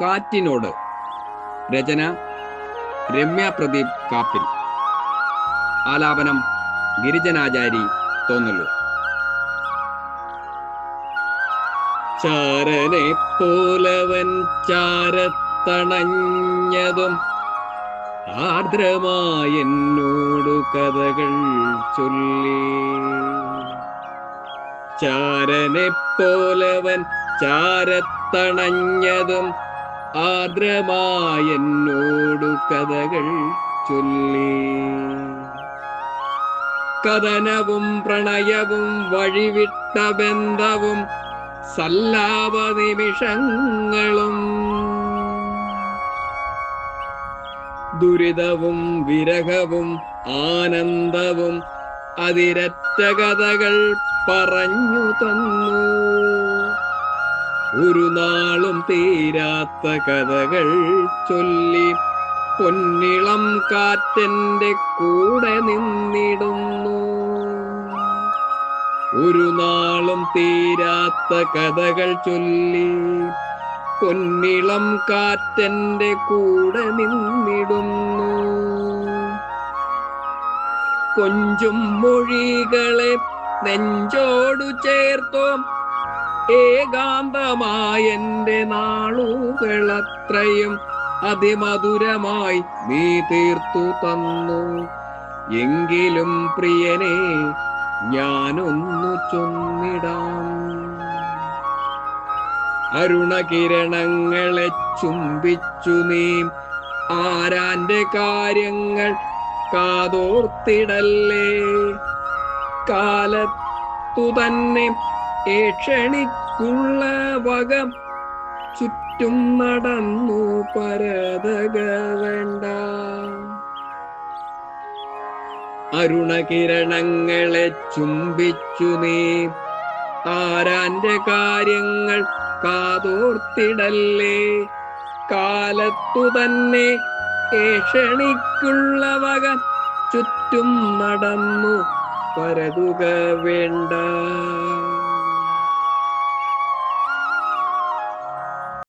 കാറ്റിനോട്. രചന രമ്യ പ്രദീപ് കാപ്പിൽ. ആലാപനം ഗിരിജനാചാരി തോന്നല്ലൂർ. ചാരനെ പോലവൻ ചാരത്തണഞ്ഞതും ആർദ്രമായെന്നോടു കഥകൾ ചൊല്ലി. ചാരനെ പോലവൻ ചാരത്തണഞ്ഞതും ആർദ്രമായെന്നോടു കഥകൾ ചൊല്ലി. കഥനവും പ്രണയവും വഴിവിട്ട ബന്ധവും സല്ലാപ നിമിഷങ്ങളും ദുരിതവും വിരഹവും ആനന്ദവും അതിരറ്റ കഥകൾ പറഞ്ഞു തന്നു. ഒരു നാളും തീരാത്ത കഥകൾ ചൊല്ലി പൊന്നിളം കാറ്റന്റെ കൂടെ നിന്നിടുന്നു. ഒരു നാളും തീരാത്ത കഥകൾ ചൊല്ലി പൊന്നിളം കാറ്റന്റെ കൂടെ നിന്നിടുന്നു. കൊഞ്ചും മൊഴികളെ നെഞ്ചോടു ചേർത്തോം ഏകാന്തമായെന്റെ നാളുകളത്രയും അതിമധുരമായി നീ തീർത്തു തന്നു. എങ്കിലും പ്രിയനെ ഞാനൊന്നു ചൊന്നിടാം. അരുണകിരണങ്ങളെ ചുംബിച്ചു നീ. ആരാന്റെ കാര്യങ്ങൾ കാതോർത്തിടല്ലേ? കാലത്തു തന്നെ ഏക്ഷണിക്കുള്ള വക. ചുറ്റും നടന്നു പരതക വേണ്ട. അരുണകിരണങ്ങളെ ചുംബിച്ചു നീ. ആരാന്റെ കാര്യങ്ങൾ കാതോർത്തിടല്ലേ? കാലത്തു തന്നെ ഏഷണിക്കുള്ള വക. ചുറ്റും നടന്നു പരതുക വേണ്ട.